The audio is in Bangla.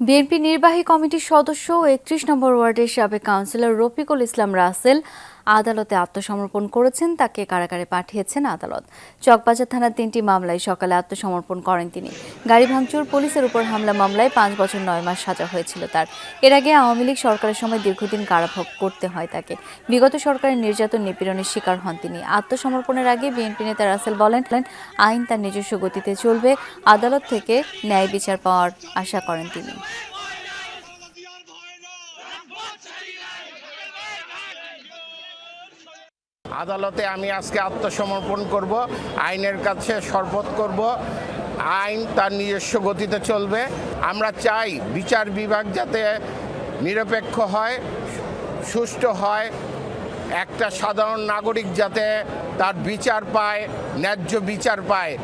বিএনপি নির্বাহী কমিটির সদস্য ও একত্রিশ নম্বর ওয়ার্ডের সাবেক কাউন্সিলর রফিকুল ইসলাম রাসেল আদালতে আত্মসমর্পণ করেছেন, তাকে কারাগারে পাঠিয়েছেন আদালত। চকবাজার থানার তিনটি মামলায় সকালে আত্মসমর্পণ করেন তিনি। গাড়ি ভাঙচুর, পুলিশের উপর হামলা মামলায় পাঁচ বছর নয় মাস সাজা হয়েছিল তার। এর আগে আওয়ামী লীগ সরকারের সময় দীর্ঘদিন কারাভোগ করতে হয় তাকে। বিগত সরকারের নির্যাতন নিপীড়নের শিকার হন তিনি। আত্মসমর্পণের আগে বিএনপি নেতা রাসেল বলেন, আইন তার নিজস্ব গতিতে চলবে, আদালত থেকে ন্যায় বিচার পাওয়ার আশা করেন তিনি। আদালতে আমি আজকে আত্মসমর্পণ করব, আইনের কাছে শরবত করব, আইন তার নিজস্ব গতিতে চলবে। আমরা চাই বিচার বিভাগ যাতে নিরপেক্ষ হয়, সুষ্ঠু হয়, একটা সাধারণ নাগরিক যাতে তার বিচার পায়, ন্যায্য বিচার পায়।